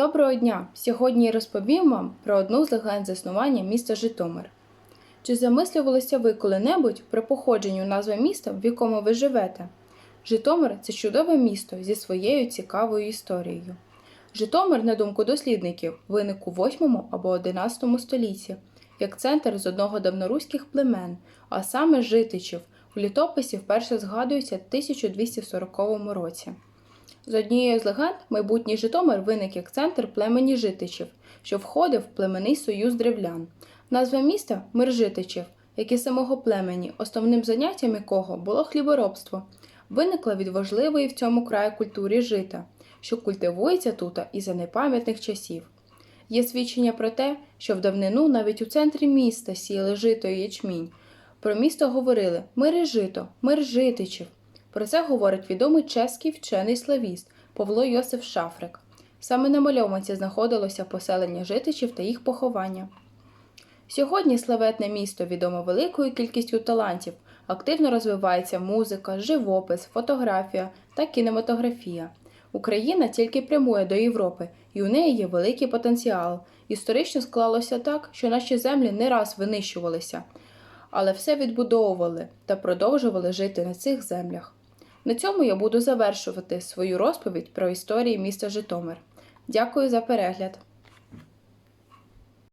Доброго дня! Сьогодні розповім вам про одну з легенд заснування міста Житомир. Чи замислювалися ви коли-небудь про походження назви міста, в якому ви живете? Житомир це чудове місто зі своєю цікавою історією. Житомир, на думку дослідників, виник у 8 або 11 столітті як центр з одного давноруських племен, а саме житичів. У літописі вперше згадується в 1240 році. З однією з легенд, майбутній Житомир виник як центр племені житичів, що входив в племенний союз древлян. Назва міста Миржитичів, як і самого племені, основним заняттям якого було хліборобство, виникла від важливої в цьому краї культури жита, що культивується тут і за непам'ятних часів. Є свідчення про те, що в давнину навіть у центрі міста сіяли жито і ячмінь. Про місто говорили мири жито, мир житичів. Про це говорить відомий чеський вчений славіст Павло Йосиф Шафрик. Саме на мальовниці знаходилося поселення житичів та їх поховання. Сьогодні славетне місто відоме великою кількістю талантів. Активно розвивається музика, живопис, фотографія та кінематографія. Україна тільки прямує до Європи, і у неї є великий потенціал. Історично склалося так, що наші землі не раз винищувалися, але все відбудовували та продовжували жити на цих землях. На цьому я буду завершувати свою розповідь про історії міста Житомир. Дякую за перегляд!